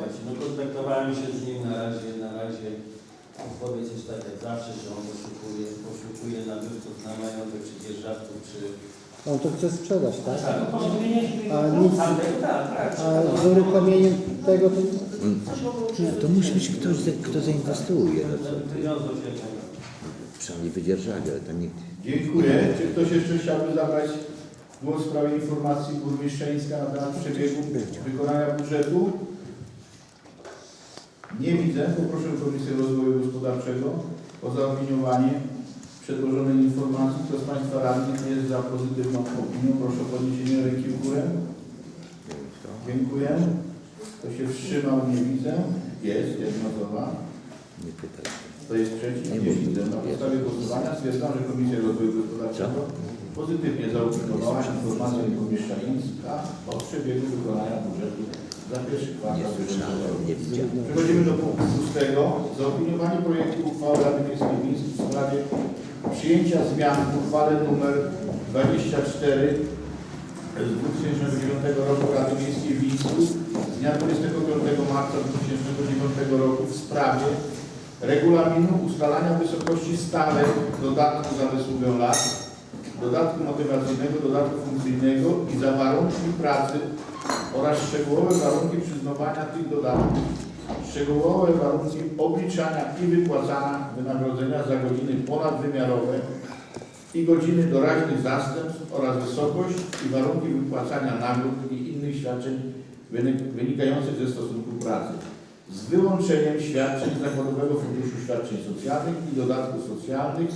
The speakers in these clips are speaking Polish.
płaci. No kontaktowałem się z nim na razie, na razie odpowiedź jest tak jak zawsze, że on poszukuje, poszukuje nabywców na majątek czy dzierżawców, czy... On to chce sprzedać, tak? Tak, no, A nic, tak, tak, tak. a z uruchomieniem tego to Nie, to musi być ktoś, kto zainwestuje. No Przynajmniej wydzierżawi, ale tam nikt... Dziękuję. Czy ktoś jeszcze chciałby zabrać głos w sprawie informacji burmistrzeńska na temat przebiegu wykonania budżetu? Nie widzę. Poproszę Komisję Rozwoju Gospodarczego o zaopiniowanie przedłożonej informacji. Kto z Państwa radnych jest za pozytywną opinią? Proszę o podniesienie ręki w górę. Dziękuję. Kto się wstrzymał? Nie widzę. Jest jedna osoba. Nie pytaj. Kto jest przeciw? Nie Nie widzę. Na podstawie głosowania stwierdzam, że Komisja Rozwoju Gospodarczego pozytywnie zaopiniowała informację burmistrzańska o przebiegu wykonania budżetu Przechodzimy do punktu szóstego. Zaopiniowanie projektu uchwały Rady Miejskiej w sprawie przyjęcia zmian w uchwale nr 24 z 2009 roku Rady Miejskiej Wińskiej z dnia 25 marca 2009 roku w sprawie regulaminu ustalania wysokości stawek dodatku za wysługę lat, dodatku motywacyjnego, dodatku funkcyjnego i za warunki pracy oraz szczegółowe warunki przyznawania tych dodatków, szczegółowe warunki obliczania i wypłacania wynagrodzenia za godziny ponadwymiarowe i godziny doraźnych zastępstw oraz wysokość i warunki wypłacania nagród i innych świadczeń wynik- wynikających ze stosunku pracy z wyłączeniem świadczeń Zakładowego Funduszu Świadczeń Socjalnych i dodatków socjalnych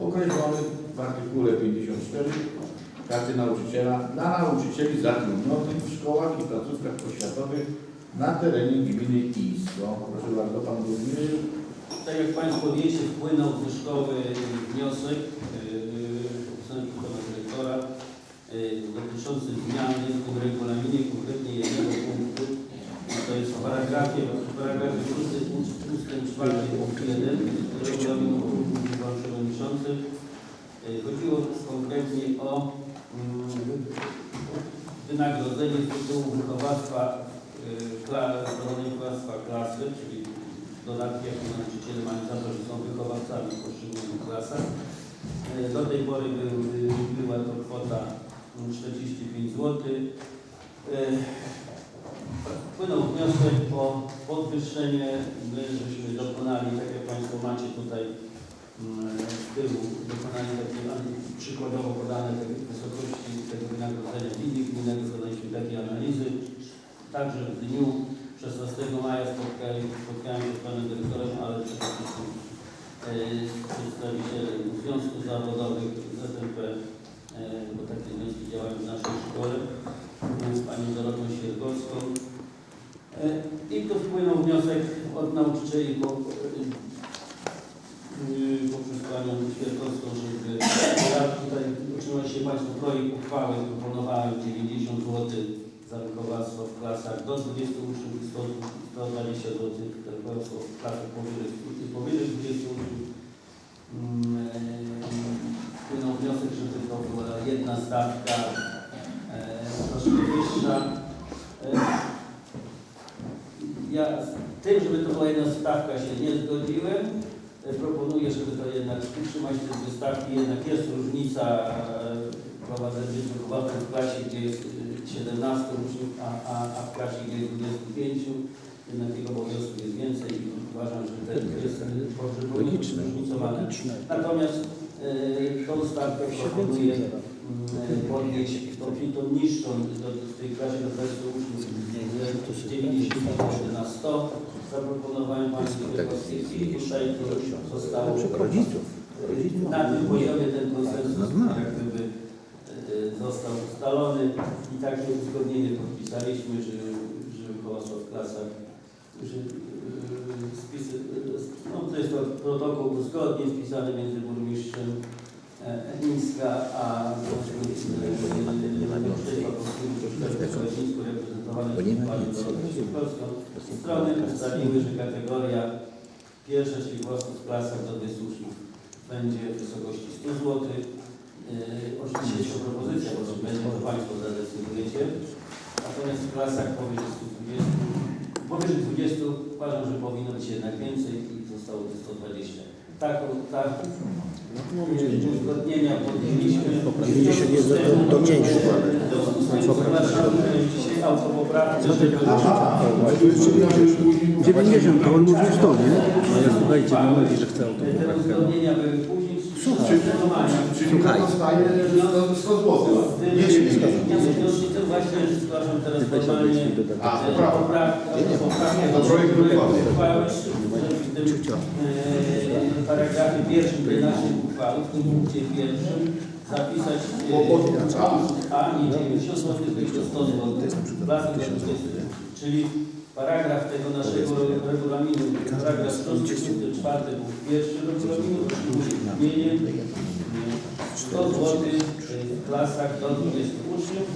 określonych w artykule 54 karty nauczyciela dla nauczycieli zatrudnionych w szkołach i placówkach oświatowych na terenie gminy Isko. Proszę bardzo, Pan Burmistrz. Tak jak Państwo wiecie, wpłynął ze szkoły wniosek yy, pana dyrektora dotyczący zmiany w tym regulaminie konkretnie jednego punktu. To jest w paragrafie, w paragrafie 6 ustęp 4 punkt 1 regulaminu Przewodniczący. Yy, Chodziło konkretnie o wynagrodzenie z tytułu wychowawstwa kla- prowadzenia wychowawstwa klasy, czyli dodatki, jakie nauczyciele mają za to, że są wychowawcami w poszczególnych klasach. E, Do tej pory był, była to kwota mm, 45 zł. Wpłynął wniosek o podwyższenie. My żeśmy dokonali, tak jak Państwo macie tutaj mm, z tyłu, dokonali takie an- przykładowo podane te wysokości tego wynagrodzenia w innych gminach, dokonaliśmy takiej analizy. Także w dniu 16 maja spotkałem się z panem dyrektorem, ale przede wszystkim e, z przedstawicielem związków zawodowych ZNP, e, bo takie związki działają w naszej szkole, e, z panią Dorotą Siergowską. E, I tu wpłynął wniosek od nauczycieli e, poprzez panią Świerkowską, żeby tutaj otrzymaliście Państwo projekt uchwały, proponowałem 90 zł za wychowawstwo w klasach do 20 uczniów i 100, 120 zł za wychowawstwo w klasach powyżej, powyżej 20 uczniów. Mm, e, Wpłynął wniosek, żeby to była jedna stawka e, troszkę wyższa. E, ja z tym, żeby to była jedna stawka się nie zgodziłem. E, Proponuję, żeby to jednak utrzymać te dwie stawki. Jednak jest różnica e, prowadzenia wychowawców w klasie, gdzie jest e, 17 uczniów, a, a, a w klasie, gdzie jest 25. Jednak tych obowiązków jest więcej i uważam, że to jest powinno być zróżnicowane. Natomiast e, tą stawkę proponuję mm, podnieść tą, tą niższą do, w tej klasie do 20 uczniów z 90 na 100 zaproponowałem Państwu Kierowskiej i tutaj to zostało na tym poziomie ten konsensus jak gdyby e, został ustalony i takie uzgodnienie podpisaliśmy, że, że wychowawstwo w klasach, że e, spisy, e, no to jest to protokół uzgodnie spisany między burmistrzem e, Mińska a Bo nie ma nic. Strony ustaliły, że kategoria pierwsza, czyli włosów w klasach do 20 uczniów będzie w wysokości 100 zł. Yy, oczywiście jest to propozycja, bo to będzie to Państwo zadecydujecie. Natomiast w klasach powyżej 120, bo powyżej 20 uważam, że powinno być jednak więcej i zostało to 120. Tak, tak. Uzgodnienia podjęliśmy. 90 jest do- do- dzisiaj autopoprawkę, później 90, to on mówi 100, nie? Ale słuchajcie, nie mówi, że chce Te uzgodnienia były. Słuchaj. Czyli Słuchaj. dostaje 100 zł. Nie 90. Ja właśnie zgłaszam teraz formalnie A, e, poprawkę. poprawkę, poprawkę To projekt uchwały. w tym e, paragrafie pierwszym tej naszej uchwały, w tym punkcie pierwszym zapisać e, a nie 90 zł, tylko 100 zł. Czyli paragraf tego naszego regulaminu, paragraf 134 punkt pierwszy regulaminu przyjmuje brzmienie 100 zł w klasach do 20 uczniów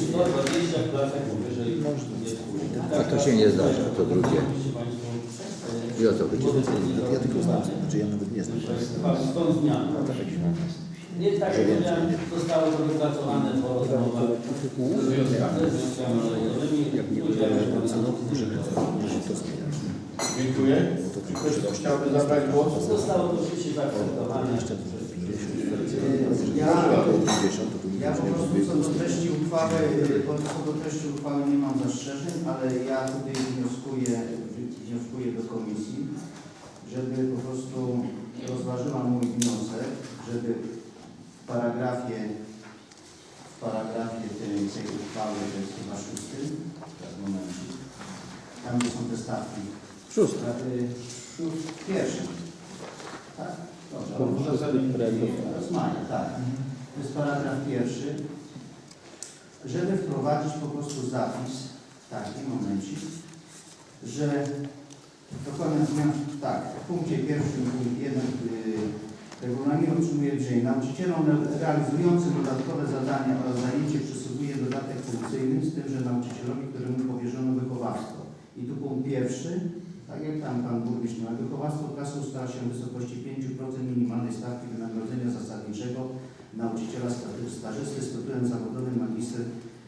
i 120 w klasach powyżej 20 uczniów. A to się nie zdarza, to drugie. I o co chodzi? Ja tylko znam, znaczy ja nawet nie znam. Stąd zmiana. Nie tak jak zostało to wypracowane po rozmowach ze związkami zawodowymi. Dziękuję. Czy ktoś chciałby zabrać głos? Zostało to oczywiście zaakceptowane. Ja, ja po prostu co do treści uchwały, co do treści uchwały nie mam zastrzeżeń, ale ja tutaj wnioskuję, wnioskuję do komisji, żeby po prostu rozważyła mój wniosek, żeby w paragrafie, w paragrafie tej, tej uchwały, to jest chyba szósty, tak, momencik, tam gdzie są te stawki. Szósty. Y, szóst- Pierwszy. Tak? Dobrze. Rozmaja, tak. To jest paragraf pierwszy. Żeby wprowadzić po prostu zapis, taki momencik, że dokonać zmian, tak, w punkcie pierwszym, punkt jeden yy, regulaminu otrzymuje brzmienie. Nauczycielom realizującym dodatkowe zadania oraz zajęcie przysługuje dodatek funkcyjny, z tym, że nauczycielowi, któremu powierzono wychowawstwo. I tu punkt pierwszy, tak jak tam Pan Burmistrz ma wychowawstwo klasy ustala się w wysokości 5% minimalnej stawki wynagrodzenia zasadniczego nauczyciela sta- stażysty z tytułem zawodowym magister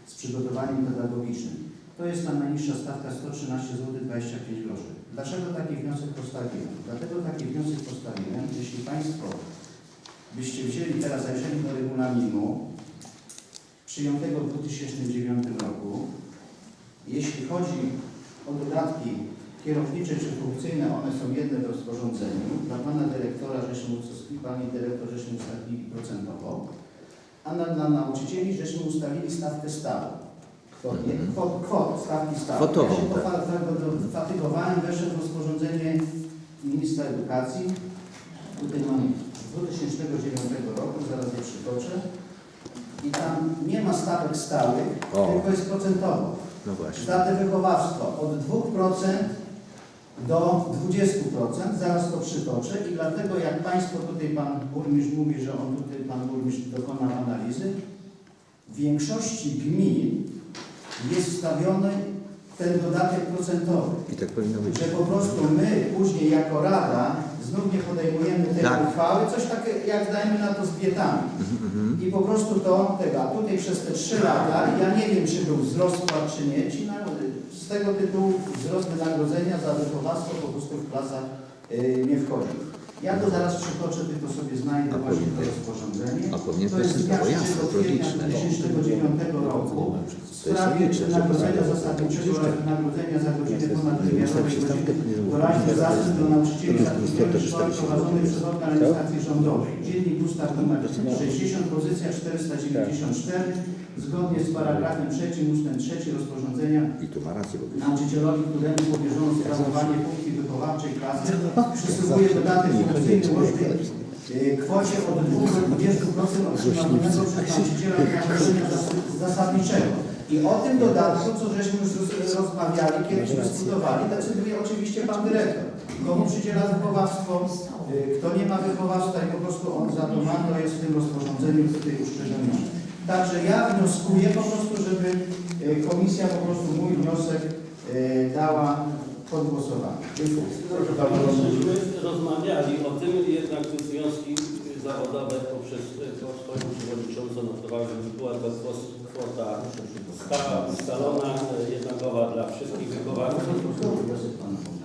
z przygotowaniem pedagogicznym. To jest ta najniższa stawka 113 zł 25 groszy. Dlaczego taki wniosek postawiłem? Dlatego taki wniosek postawiłem, jeśli Państwo byście wzięli teraz, zajrzeli do regulaminu przyjętego w 2009 roku, jeśli chodzi o dodatki kierownicze czy funkcyjne, one są jedne w rozporządzeniu. Dla Pana Dyrektora ustalili, Pani Dyrektor żeśmy procentowo, a na, dla nauczycieli żeśmy ustalili stawkę stałą. Nie, kwot, kwot, stawki stałe. Kwotową, Ja się tak. fatygowałem, weszłem w rozporządzenie Ministra Edukacji. Tutaj mam z 2009 roku, zaraz je przytoczę. I tam nie ma stawek stałych, O. tylko jest procentowo. No właśnie. Za te wychowawstwo od 2% do 20%, zaraz to przytoczę i dlatego jak Państwo tutaj Pan Burmistrz mówi, że on tutaj Pan Burmistrz dokonał analizy, w większości gmin jest wstawiony ten dodatek procentowy. I tak powinno być. Że po prostu my później jako Rada znów nie podejmujemy tej Tak. uchwały, coś takiego jak dajmy na to z dietami. Mhm. I po prostu to tego, a tutaj przez te trzy lata, ja nie wiem czy był wzrost płat czy nie, ci na, z tego tytułu wzrost wynagrodzenia za wychowawstwo po prostu w klasach y, nie wchodzi. Ja to zaraz przytoczę, tylko sobie znajdę A właśnie to rozporządzenie. a powinien to jest dnia precyzować, 3 jasne, to kwietnia logiczne. 2009 roku. w jest sprawie wynagrodzenia zasadniczego oraz wynagrodzenia za godziny ponadwymiarowej doraźny zastęp do nauczycieli zatrudnionych w szkołach 40 prowadzonych przez organizacje rządowe. Dziennik ustaw nr 60, pozycja 494, zgodnie z paragrafem 3 ustęp 3 rozporządzenia I tu ma rację, bo nauczycielowi, któremu powierzono sprawowanie funkcji wychowawczej klasy, przysługuje dodatek funkcyjny łącznej e, kwocie od 2 do 20% otrzymywanego przez nauczyciela zasadniczego. I o tym dodatku, co żeśmy już roz- rozmawiali, kiedyś dyskutowali, decyduje oczywiście Pan Dyrektor. Komu przydziela wychowawstwo, e, kto nie ma wychowawstwa i po prostu on za to ma, to jest w tym rozporządzeniu tutaj uszczególnione. Także ja wnioskuję po prostu, żeby e, komisja po prostu mój wniosek e, dała pod głosowanie. Proszę. Myśmy rozmawiali o tym, jednak związki zawodowe poprzez e, swoją przewodniczącą notowały, że była ta kwota sta- ustalona, e, jednakowa dla wszystkich wychowawców.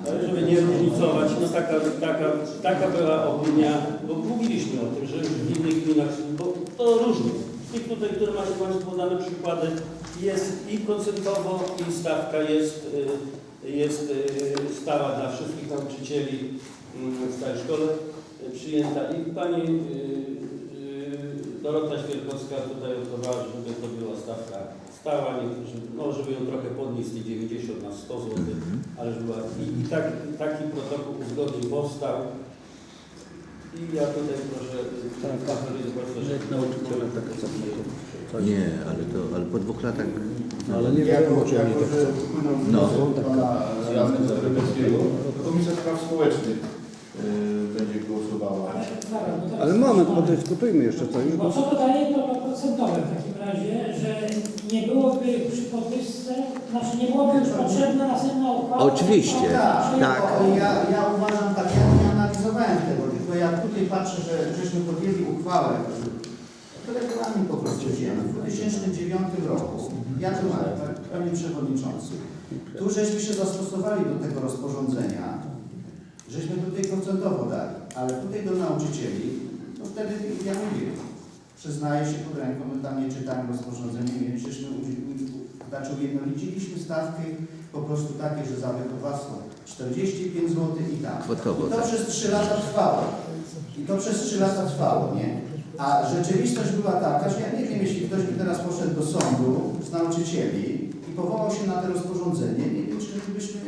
Ale żeby nie różnicować, no taka, taka, taka była opinia, bo mówiliśmy o tym, że w innych gminach, bo to różnie. I tutaj, które macie Państwo podane przykłady, jest i procentowo, i stawka jest, y, jest y, stała dla wszystkich nauczycieli mm, w całej szkole y, przyjęta. I Pani Dorota Świerkowska tutaj odprowadzała, żeby to była stawka stała, niektórzy, no żeby ją trochę podnieść z tych 90 na 100 zł, ale żeby była, i, i tak, taki protokół uzgodnień powstał. I ja tutaj proszę, tak, proszę Państwa, że nauczyciele takie Nie, ale to ale po dwóch latach. Ale nie wiadomo, czy oni że chcą. No. pana radnego Terebeckiego, to Komisja Spraw Społecznych y, będzie głosowała. Ale moment, podyskutujmy jeszcze coś. Bo co to daje to, to procentowe w takim razie, że nie byłoby przy podwyżce, znaczy nie byłoby już potrzebna następna uchwała? Oczywiście. Tak, Tak. Ja, ja uważam tak, ja nie analizowałem tego, tylko ja tutaj patrzę, że żeśmy podjęli uchwałę, to regulamin po prostu wzięły w 2009 roku. Ja to mam, tak, panie przewodniczący. Tu żeśmy się zastosowali do tego rozporządzenia, żeśmy tutaj procentowo dali, ale tutaj do nauczycieli, no wtedy ja mówię, przyznaję się pod ręką, my tam nie czytałem rozporządzenia, więc żeśmy znaczy ujednoliciliśmy stawki po prostu takie, że za wychowawstwo 45 zł i tak. Kwotowo, I to tak. przez 3 lata trwało. I to przez 3 lata trwało, nie? A rzeczywistość była taka, że ja nie wiem, jeśli ktoś by teraz poszedł do sądu z nauczycieli i powołał się na to rozporządzenie, nie wiem, czy byśmy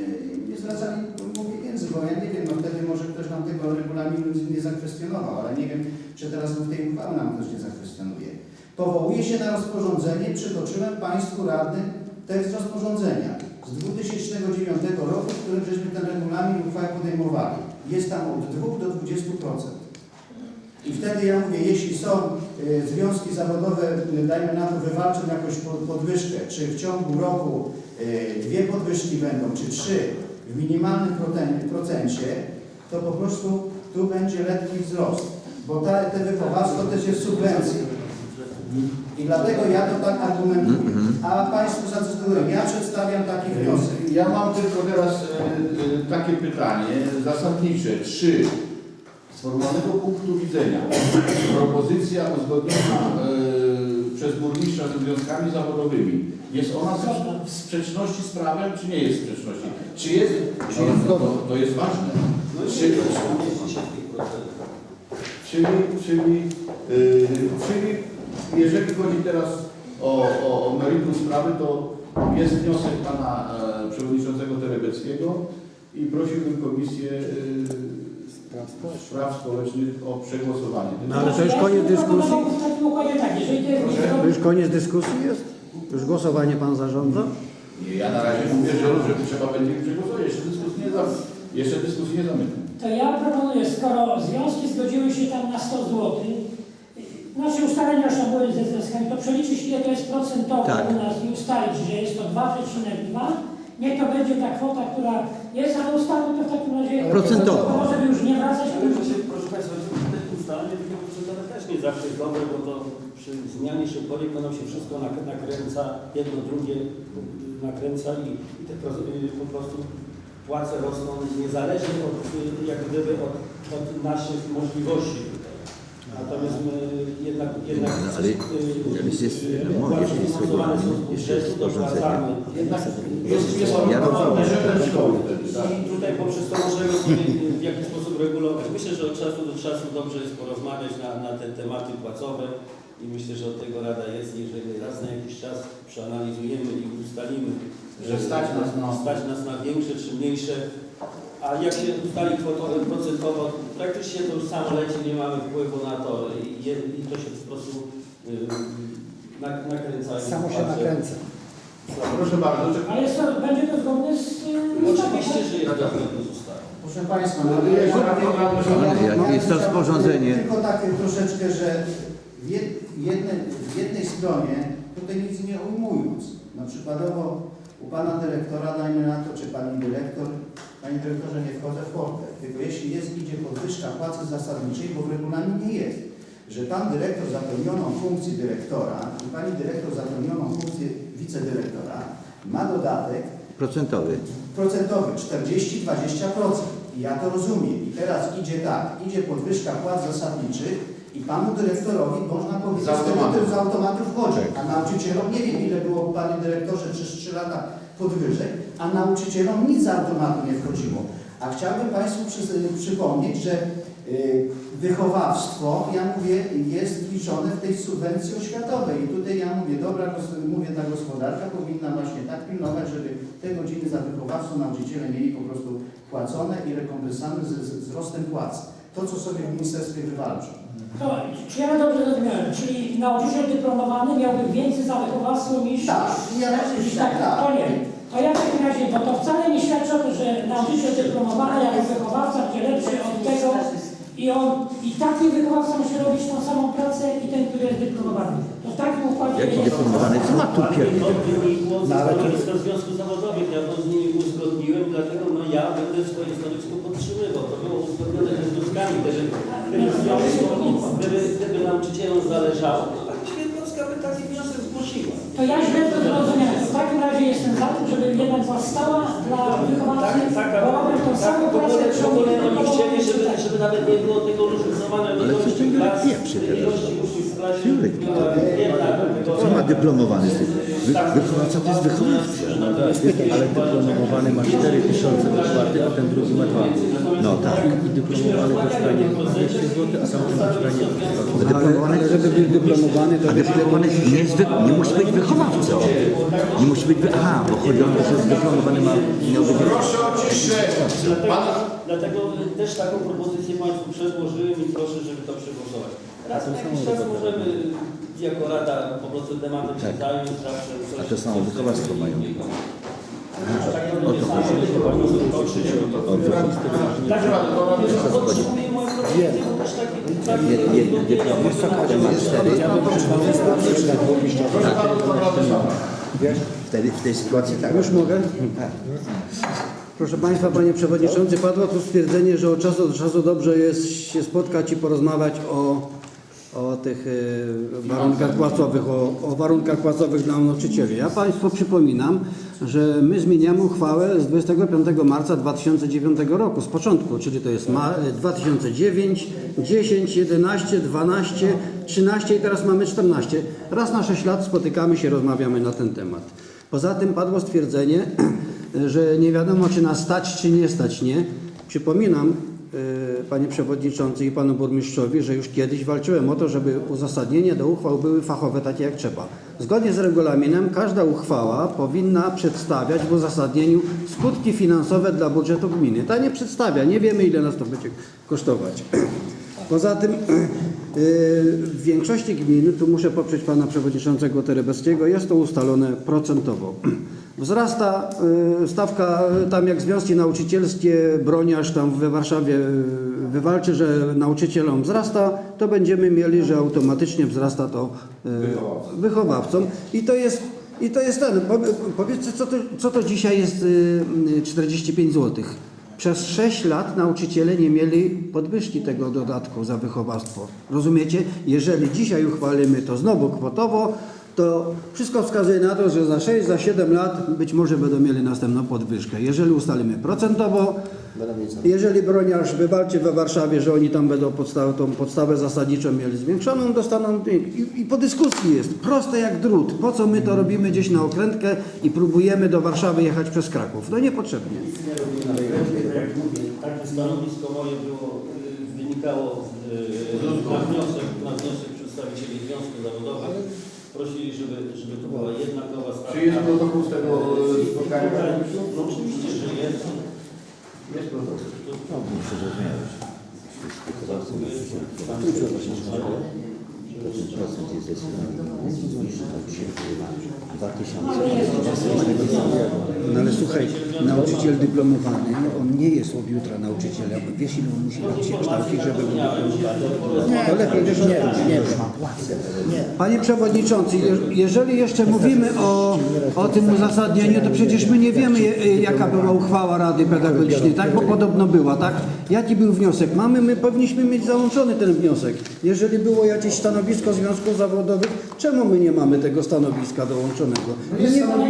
nie zwracali mu pieniędzy, bo ja nie wiem, no wtedy może ktoś nam tego regulaminu nie zakwestionował, ale nie wiem, czy teraz w tej uchwały nam ktoś nie zakwestionuje. Powołuje się na rozporządzenie, przytoczyłem Państwu radnym tekst rozporządzenia z 2009 roku, w którym żeśmy ten regulamin uchwały podejmowali. Jest tam od 2 do 20%. I wtedy ja mówię, jeśli są y, związki zawodowe, y, dajmy na to, wywalczą jakąś po- podwyżkę, czy w ciągu roku y, dwie podwyżki będą, czy trzy w minimalnym procencie, to po prostu tu będzie lekki wzrost, bo ta, te wychowawstwo też jest subwencja. I dlatego ja to tak argumentuję. A Państwo zacytują, ja przedstawiam taki wniosek. Ja mam tylko teraz e, e, takie pytanie zasadnicze. Czy z formalnego punktu widzenia propozycja uzgodniona e, przez burmistrza ze związkami zawodowywymi jest ona w sprzeczności z prawem, czy nie jest w sprzeczności? Czy jest, czy jest to, to jest ważne. No Czy. Czyli, czyli, yy, czyli jeżeli chodzi teraz o, o, o meritum sprawy, to jest wniosek pana e, przewodniczącego Terebeckiego i prosiłbym Komisję yy, Spraw Społecznych o przegłosowanie. No ale to już koniec dyskusji? To już koniec dyskusji jest? Już głosowanie Pan zarządza? Nie, Ja na razie mówię, że, że trzeba będzie przegłosować. Jeszcze dyskusji nie zamykam. Jeszcze dyskusji nie zamykam. To ja proponuję, skoro związki zgodziły się tam na 100 zł, znaczy ustalenia już były ze związkami, to przeliczyć ile to jest procentowo Tak. u nas i ustalić, że jest to 2,2. Niech to będzie ta kwota, która jest, ale ustalmy to w takim razie Procentowo. To Może by już nie wracać Ale proszę, proszę Państwa, te ustalenie takiego procentowe też nie zawsze jest dobre, bo to przy zmianie szybkowej to nam się wszystko nak- nakręca, jedno drugie nakręca i, i te y, po prostu płace rosną niezależnie od, y, jak gdyby od, od naszych możliwości. Natomiast my jednak, jednak No, ale- y, jest- no, jest finansowane są z regulamin, jeszcze jest rozporządzenie. Jednak jest, jest Ja rozumiem. I tutaj poprzez to możemy sobie w jakiś sposób regulować. Myślę, że od czasu do czasu dobrze jest porozmawiać na, na te tematy płacowe i myślę, że od tego Rada jest, jeżeli raz na jakiś czas przeanalizujemy i ustalimy, Że stać nas na- stać nas na większe czy mniejsze, a jak się ustali kwotowo, procentowo, praktycznie to już samo leci, nie mamy wpływu na to i, to się po prostu yy, nak- nakręca. Samo się nakręca. Proszę bardzo. czy- Ale jest to, będzie to zgodne z y, ustawą, Oczywiście, tak? że jest zgodne z ustawą. Proszę Państwa, no, Ale ja- Ale jak ja jest to rozporządzenie- Tylko tak troszeczkę, że w jed- jednej, w jednej stronie, tutaj nic nie ujmując, na przykładowo u Pana Dyrektora, dajmy na to, czy Pani Dyrektor, Panie Dyrektorze, nie wchodzę w portę, tylko jeśli jest, idzie podwyżka płacy zasadniczej, bo w regulaminie jest, że Pan Dyrektor za pełnioną funkcję dyrektora i Pani Dyrektor za pełnioną funkcję wicedyrektora ma dodatek Procentowy. procentowy 40-20%. I ja to rozumiem. I teraz idzie tak, idzie podwyżka płac zasadniczych i panu dyrektorowi można powiedzieć, Z automatu. z automatu wchodzi, a nauczycielom nie wiem ile było panie dyrektorze przez 3 lata podwyżek, a nauczycielom nic z automatu nie wchodziło. A chciałbym Państwu przy, przypomnieć, że y, wychowawstwo, ja mówię, jest liczone w tej subwencji oświatowej. I tutaj ja mówię, dobra, mówię, ta gospodarka powinna właśnie tak pilnować, żeby te godziny za wychowawstwo nauczyciele mieli po prostu płacone i rekompensowane z, z wzrostem płac. To, co sobie w ministerstwie wywalczą. To, czy ja dobrze zrozumiałem? Czyli nauczyciel dyplomowany miałby więcej za wychowawstwo niż... Tak, ja niż tak, tak. To nie. To ja w takim razie, bo to wcale nie świadczy o tym, że nauczyciel dyplomowany jako wychowawca będzie lepszy od tego i on i taki wychowawca musi robić tą samą pracę i ten, który jest dyplomowany. To w takim układzie... Jaki dyplomowany? Co ma tu To pierdol? wynikło ze No, ale to- Związku Zawodowego. Ja to z nimi uzgodniłem, dlatego no ja będę swoje stanowisko podtrzymywał. To było uzgodnione ze związkami. Gdyby, gdyby, związku- gdyby, gdyby nauczycielom zależało, to pani Świętowska by taki wniosek zgłosiła. To ja źle to zrozumiałem. Razie jestem za tym, żeby jednak była stała dla wychowawcy, Tak, bo robią tą tak, samą pracę, w ogóle oni chcieli, żeby, Tak. żeby nawet nie było tego różnicowania Ale coś ilości ten Jurek klas, pieprzy teraz. ilości uczniów w klasie. Jurek, była jedna, Co ma dyplomowany z tym? Wy, wychowawca to jest wychowawca. Ale dyplomowany ma 4 tysiące do czwarty, a ten drugi ma 2. No tak. I dyplomowany dostanie 200 zł, a tamten dostanie 2 Dyplomowany, żeby być dyplomowany, to a dyplomowany nie, jest wy, nie musi być wychowawcą. Nie musi być wy... Aha, bo chodzi o to, że dyplomowany ma... Miał być... Proszę o ciszę. Pan, Dlatego też taką propozycję Państwu przedłożyłem i proszę, żeby to przegłosować. Raz na jakiś czas możemy jako Rada po prostu tematem się zająć, zawsze coś... Tak. A to samo wychowawstwo mają. Tak. Wtedy w tej sytuacji tak. Już mogę? Proszę Państwa, Panie Przewodniczący, padło tu stwierdzenie, że od czasu do czasu dobrze jest się spotkać i porozmawiać o, o tych e, warunkach płacowych, o, o warunkach płacowych dla nauczycieli. Ja Państwu przypominam, że my zmieniamy uchwałę z 25 marca 2009 roku, z początku, czyli to jest ma, 2009, 10, 11, 12, 13 i teraz mamy 14. Raz na 6 lat spotykamy się, rozmawiamy na ten temat. Poza tym padło stwierdzenie, że nie wiadomo, czy nas stać, czy nie stać, nie. Przypominam, Panie Przewodniczący i Panu Burmistrzowi, że już kiedyś walczyłem o to, żeby uzasadnienie do uchwał były fachowe, takie jak trzeba. Zgodnie z regulaminem każda uchwała powinna przedstawiać w uzasadnieniu skutki finansowe dla budżetu gminy. Ta nie przedstawia, nie wiemy ile nas to będzie kosztować. Poza tym yy, w większości gmin, tu muszę poprzeć pana przewodniczącego Terebeckiego, jest to ustalone procentowo. Wzrasta yy, stawka, yy, tam jak związki nauczycielskie, broniarz tam we Warszawie yy, wywalczy, że nauczycielom wzrasta, to będziemy mieli, że automatycznie wzrasta to wychowawcom. I to jest, i to jest ten, powie- powiedzcie co to, co to dzisiaj jest yy, 45 złotych. Przez 6 lat nauczyciele nie mieli podwyżki tego dodatku za wychowawstwo. Rozumiecie? Jeżeli dzisiaj uchwalimy to znowu kwotowo, to wszystko wskazuje na to, że za 6, za 7 lat być może będą mieli następną podwyżkę. Jeżeli ustalimy procentowo, jeżeli broniarz wywalczy we Warszawie, że oni tam będą tą podstawę zasadniczą mieli zwiększoną, dostaną i, i po dyskusji jest proste jak drut. Po co my to robimy gdzieś na okrętkę i próbujemy do Warszawy jechać przez Kraków? No niepotrzebnie. Tak takie stanowisko moje było, y, wynikało z, y, na wniosek, na wniosek przedstawicieli związków zawodowych. Prosili, żeby, żeby to była jednakowa stawka. czy jest protokół z tego e, spotkania? No oczywiście, że jest. Jest protokół. Procent jest zdecydowany. Zmniejszy tak się 2000. No ale słuchaj, nauczyciel dyplomowany on nie jest od jutra nauczycielem. Wiesz, ile on musi robić się kształcić, żeby był dyplomowany? To lepiej, wiesz, nie, nie, nie, nie. Panie Przewodniczący, je- jeżeli jeszcze mówimy o, o tym uzasadnieniu, to przecież my nie wiemy, jaka była uchwała Rady Pedagogicznej, tak? Bo podobno była, tak? Jaki był wniosek? Mamy, my powinniśmy mieć załączony ten wniosek. Jeżeli było jakieś stanowisko związków zawodowych, czemu my nie mamy tego stanowiska dołączonego? My nie, ale,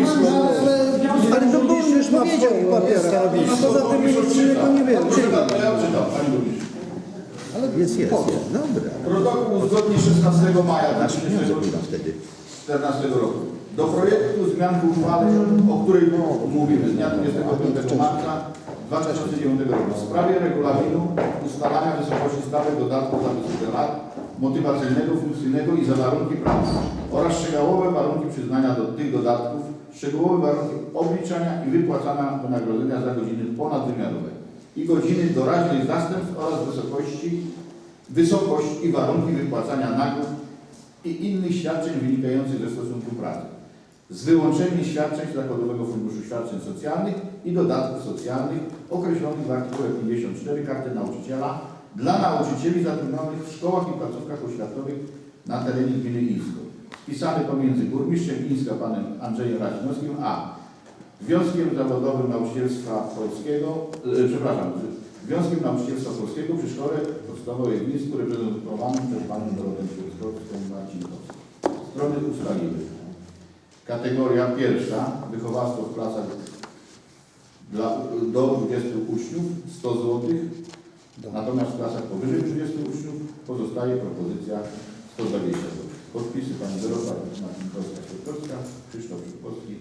ale to burmistrz ma w papierach, a poza tym innego nie ja czytam, Pani Burmistrz. Jest, jest, jest. Dobra. Protokół uzgodni 16 maja Nasz wniosek chyba wtedy. 2014 roku. Do projektu zmian w uchwale, o której mówimy, z dnia 25 marca 2009 roku w sprawie regulaminu ustalania wysokości stawek dodatku za wysługę lat, motywacyjnego, funkcyjnego i za warunki pracy oraz szczegółowe warunki przyznania do tych dodatków, szczegółowe warunki obliczania i wypłacania wynagrodzenia za godziny ponadwymiarowe i godziny doraźnych zastępstw oraz wysokości, wysokość i warunki wypłacania nagród i innych świadczeń wynikających ze stosunku pracy, z wyłączeniem świadczeń Zakładowego Funduszu Świadczeń Socjalnych i dodatków socjalnych określonych w artykule 54 Karty Nauczyciela dla nauczycieli zatrudnionych w szkołach i placówkach oświatowych na terenie gminy Ińsko. Spisany pomiędzy burmistrzem Ińska panem Andrzejem Raśnowskim a Związkiem Zawodowym Nauczycielstwa Polskiego, e, przepraszam, Związkiem Nauczycielstwa Polskiego przy Szkole Podstawowej w Mińsku reprezentowanym przez panią Dorotę Świerskowską Marcinkowską. Strony ustaliły. Kategoria pierwsza, wychowawstwo w klasach dla, do 20 uczniów 100 zł, natomiast w klasach powyżej 20 uczniów pozostaje propozycja 120 zł. Podpisy pani Dorota Marcinkowska-Świerkowska, Krzysztof Szybkowski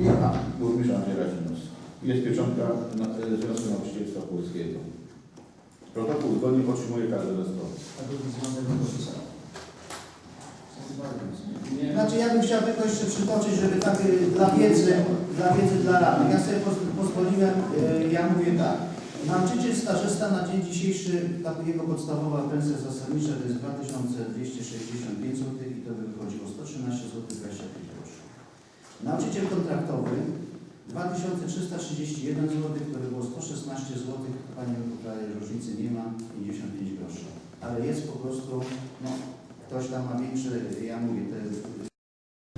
i a, burmistrz Andrzej Racinowski. Jest pieczątka na, e, Związku Nauczycielstwa Polskiego. Protokół zgodnie otrzymuje każdy ze stron. Znaczy ja bym chciał tylko jeszcze przytoczyć, żeby tak dla wiedzy, dla wiedzy dla radnych. Ja sobie poz, pozwoliłem, y, ja mówię tak. Nauczyciel stażysta na dzień dzisiejszy, jego podstawowa pensja zasadnicza to jest 2265 zł i to by wychodziło 113 zł 25 groszy. Nauczyciel kontraktowy 2331 zł, które było 116 zł, Pani tutaj różnicy nie ma, 55 groszy. Ale jest po prostu, no, ktoś tam ma większe, ja mówię, te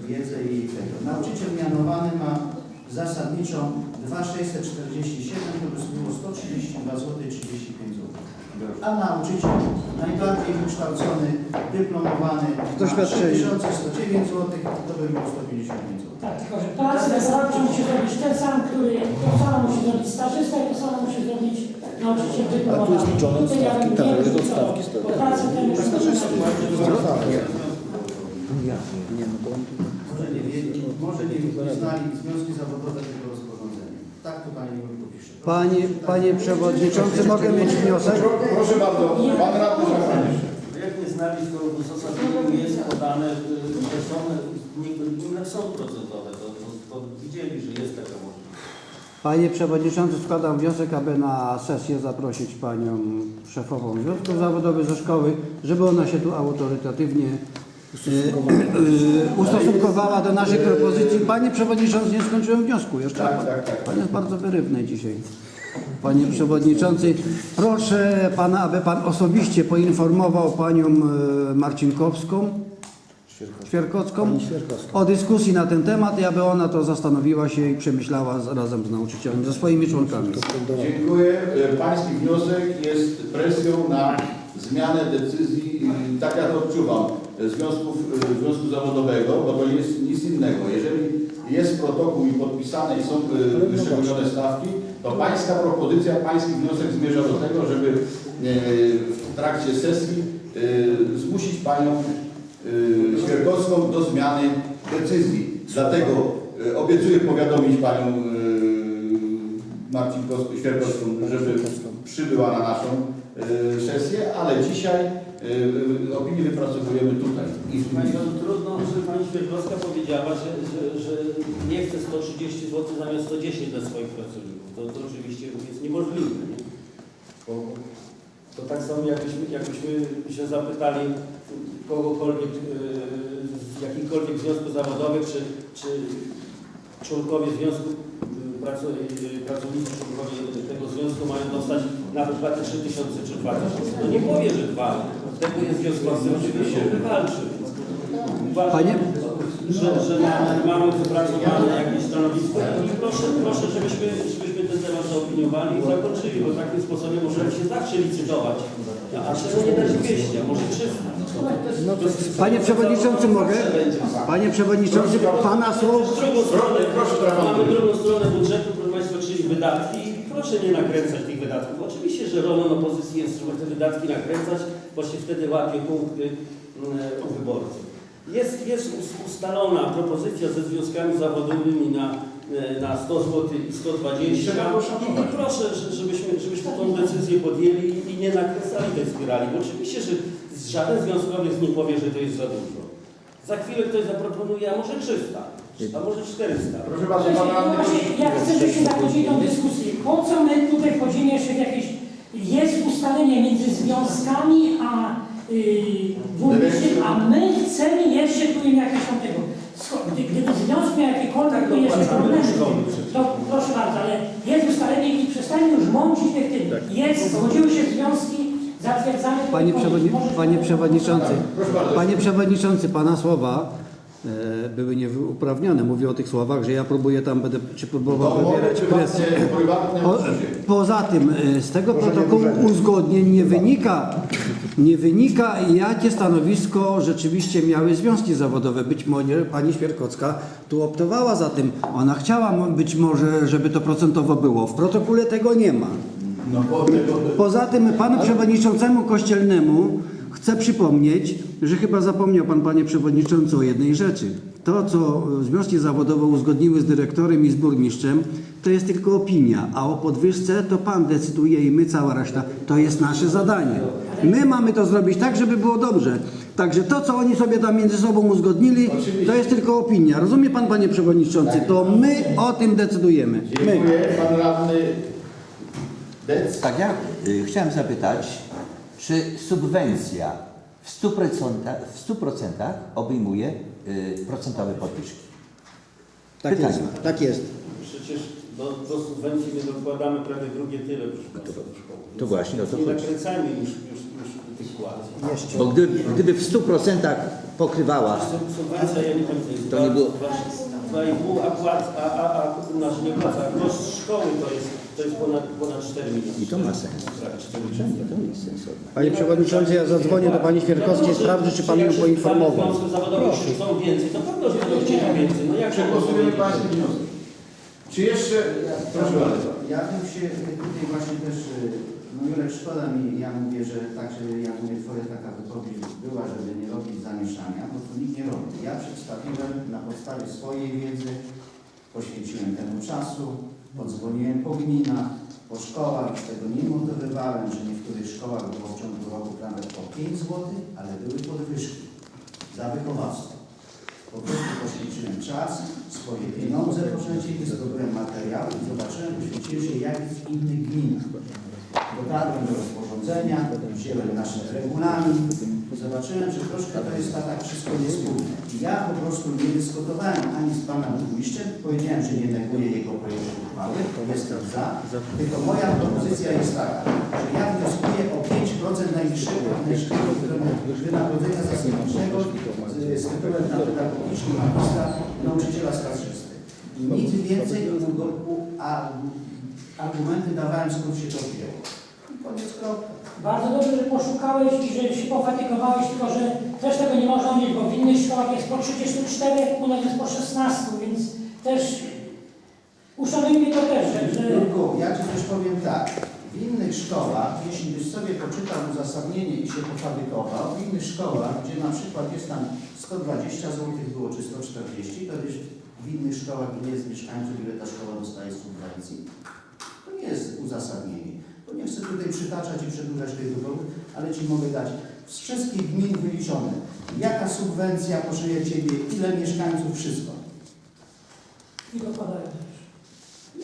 wiedzę i tego. Nauczyciel mianowany ma zasadniczą 2647, to by było 132 zł 35 zł. A nauczyciel najbardziej wykształcony, dyplomowany ma Doświadczenie. 3109 zł, to by było 155 zł. Tak, tylko że pracę wychowawczą musi zrobić ten sam, który to samo musi zrobić stażysta i to samo musi zrobić nauczyciel dyplomowany. A tu jest liczone stawki, tak, nie jest od stawki stawki. bo pracę tę musi Nie, no to on Może nie, wiedzieli, może nie, nie znali związki zawodowe tego. Tak to Pani mi popisze. Panie, panie Przewodniczący, mogę mieć wniosek? Pro- Proszę bardzo, pan radny. Jak nie znali, skoro w uzasadnieniu jest podane, że są niektóre są procentowe, to, to, to widzieli, że jest taka możliwość. Panie Przewodniczący, składam wniosek, aby na sesję zaprosić Panią szefową Związków Zawodowych ze szkoły, żeby ona się tu autorytatywnie ustosunkowała do naszych propozycji. Panie Przewodniczący, nie skończyłem wniosku jeszcze. Tak, tak, tak. Pan jest bardzo wyrywny dzisiaj. Panie Przewodniczący, proszę Pana, aby Pan osobiście poinformował Panią y, Marcinkowską, Świerkocką o dyskusji na ten temat i aby ona to zastanowiła się i przemyślała z, razem z nauczycielami, ze swoimi członkami. Dziękuję. E, Pański wniosek jest presją na zmianę decyzji, e, tak jak odczuwam, e, związków, e, związku zawodowego, bo to jest nic innego. Jeżeli jest protokół i podpisane i są e, wyszczególnione stawki, to Pańska propozycja, Pański wniosek zmierza do tego, żeby e, w trakcie sesji zmusić Panią Świerkowską do zmiany decyzji. Dlatego obiecuję powiadomić Panią Marcinkowską, Świerkowską, żeby przybyła na naszą sesję, ale dzisiaj e, e, opinię wypracowujemy tutaj. I w Pani, no, trudno, żeby Pani Świerkowska powiedziała, że, że, że nie chce 130 zł zamiast 110 dla swoich pracowników. To, to oczywiście jest niemożliwe. Nie? Bo to tak samo jakbyśmy, jakbyśmy się zapytali kogokolwiek e, z jakichkolwiek związków zawodowych, czy, czy członkowie związku pracownicy, członkowie nawet płatę 3 tysiące czy 2 tysiące. No nie powie, że dwa. Tego jest związkowcy oczywiście wywalczy. Uważam, Panie- że, że ma- mamy wypracowane jakieś stanowisko i proszę, proszę żebyśmy, żebyśmy ten temat zaopiniowali i zakończyli, bo takim sposobem możemy się zawsze licytować. A czemu nie dać 200, a może 300? Panie Przewodniczący, mogę? Panie Przewodniczący, Pana słowo... drugą stronę, proszę, proszę. mamy drugą stronę budżetu, proszę Państwa, czyli wydatki. Proszę nie nakręcać tych wydatków. Oczywiście, że rolą opozycji jest, żeby te wydatki nakręcać, bo się wtedy łapie punkty mm, u wyborców. Jest, jest us- ustalona propozycja ze związkami zawodowymi na, e, na 100 zł i 120. Trzeba poszanować. I proszę, że- żebyśmy, żebyśmy tą decyzję podjęli i nie nakręcali tej spirali. Bo oczywiście, że żaden związkowiec nie powie, że to jest za dużo. Za chwilę ktoś zaproponuje, a może 300, a może 400. Proszę bardzo, Właśnie, ja chcę, żebyśmy zakończyli tą dyskusję. Po co my tutaj wchodzimy jeszcze w jakieś... Jest ustalenie między związkami a burmistrzem, a my chcemy jeszcze tu im jakieś tam tego. Gdyby związek miał jakiekolwiek tu jeszcze problemy, to proszę bardzo, ale jest ustalenie i przestańmy już mącić tych tym. Jest, zgodziły się związki, zatwierdzamy... Panie, przewodni, panie Przewodniczący, Proszę bardzo. Panie Przewodniczący, Pana słowa były nieuprawnione. Mówię o tych słowach, że ja próbuję tam, będę czy próbował mogę wywierać presję. Po, poza tym e, z tego protokołu uzgodnień nie wynika, nie wynika jakie stanowisko rzeczywiście miały związki zawodowe. Być może pani Świerkocka tu optowała za tym. Ona chciała być może, żeby to procentowo było. W protokole tego nie ma. No. Poza tym panu przewodniczącemu kościelnemu chcę przypomnieć, że chyba zapomniał pan, panie przewodniczący, o jednej rzeczy. To, co związki zawodowe uzgodniły z dyrektorem i z burmistrzem, to jest tylko opinia, a o podwyżce to pan decyduje i my, cała reszta. To jest nasze zadanie. My mamy to zrobić tak, żeby było dobrze. Także to, co oni sobie tam między sobą uzgodnili, to jest tylko opinia. Rozumie pan, panie przewodniczący? To my o tym decydujemy. My. Dziękuję. Pan radny Dec. Tak, ja y, chciałem zapytać, czy subwencja w 100%, w 100% obejmuje y, procentowe podwyżki? Tak Pytanie. jest. Tak jest. Przecież do, do subwencji my dokładamy prawie drugie tyle proszę Państwa, do szkoły. to właśnie o to Nie chodzi. nakręcajmy już, już, już tych sytuacji. Bo gdyby, gdyby w 100% pokrywała, Sub- Subwencja, ja nie jest To dwa- nie było- dwa- dwa i pół, a płac, a, a, a, znaczy nie płaca, a koszt szkoły to jest, to jest ponad, ponad 4 miliony. i to ma sens. Prawie 4 Nie, miliony. to jest sensowne. Panie Przewodniczący, ja zadzwonię do Pani Świerkowskiej, sprawdzę, czy Pan ją poinformował. Jak zawodowych chcą więcej, to pewno, że będą chcieli więcej. No jak Przegłosujemy powiedzieć? Pański wniosek. Czy jeszcze... Proszę bardzo. Ja bym się tutaj właśnie też, y, no Jurek, szkoda mi, ja mówię, że tak, że ja mówię, twoja taka wypowiedź była, żeby nie robić zamieszania, bo to nikt nie robi. Ja przedstawiłem na podstawie swojej wiedzy, poświęciłem temu czasu, podzwoniłem po gminach, po szkołach, z tego nie motywowałem, że niektórych szkołach było w ciągu roku nawet po 5 zł, ale były podwyżki za wychowawstwo. Po prostu poświęciłem czas, swoje pieniądze poświęciłem, zdobyłem materiały i zobaczyłem, poświęciłem się jak w innych gminach. Dotarłem do rozporządzenia, wziąłem nasz regulamin zobaczyłem, że troszkę to jest tak, wszystko niespójne. Ja po prostu nie dyskutowałem ani z panem burmistrzem, powiedziałem, że nie neguję jego projektu uchwały, jestem za, tylko moja propozycja jest taka, że ja wnioskuję o 5% najniższego najniższego wynagrodzenia zasadniczego z, z tytułem na pedagogicznym magistra nauczyciela stażysty. I nic więcej a argumenty dawałem skąd się to wzięło. Koniec kropka. Bardzo dobrze, że poszukałeś i że się pofatygowałeś, tylko że też tego nie można mieć, bo w innych szkołach jest po 34, u nas jest po 16, więc też uszanujmy to też, że, Jurku, ja Ci też powiem tak. W innych szkołach, jeśli byś sobie poczytał uzasadnienie i się pofatygował, w innych szkołach, gdzie na przykład jest tam 120 zł było czy 140, to wiesz, w innych szkołach, ile jest mieszkańców, ile ta szkoła dostaje subwencji. To nie jest uzasadnienie. Bo nie chcę tutaj przytaczać i przedłużać tych wyborów, ale Ci mogę dać z wszystkich gmin wyliczone, jaka subwencja pożyje Ciebie, ile mieszkańców, wszystko. i dokładają też.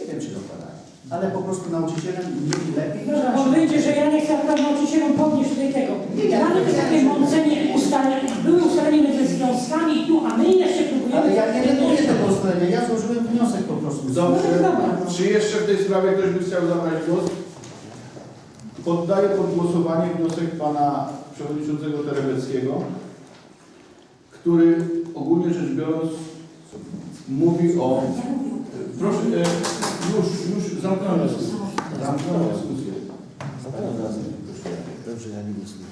Nie wiem, czy dokładają, ale po prostu nauczycielem mieli lepiej. Dobra, bo wyjdzie, że ja nie chcę akurat nauczycielom podnieść tutaj tego. Nie, ja- Mamy też takie mącenie ustalenia, były ustalenia między związkami i tu, a my jeszcze próbujemy... Ale ja nie neguję tego ustalenia, ja złożyłem wniosek po prostu. Dobrze. Czy jeszcze w tej sprawie ktoś by chciał zabrać głos? Poddaję pod głosowanie wniosek pana przewodniczącego Terebeckiego, który ogólnie rzecz biorąc mówi o... Proszę, e, już, już zamknąłem dyskusję. Zamknąłem dyskusję. Dobrze, ja nie głosuję.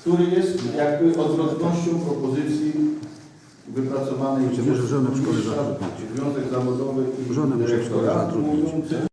Który jest jakby odwrotnością propozycji wypracowanej zatrudnić. Związek Zawodowy i Żonę muszę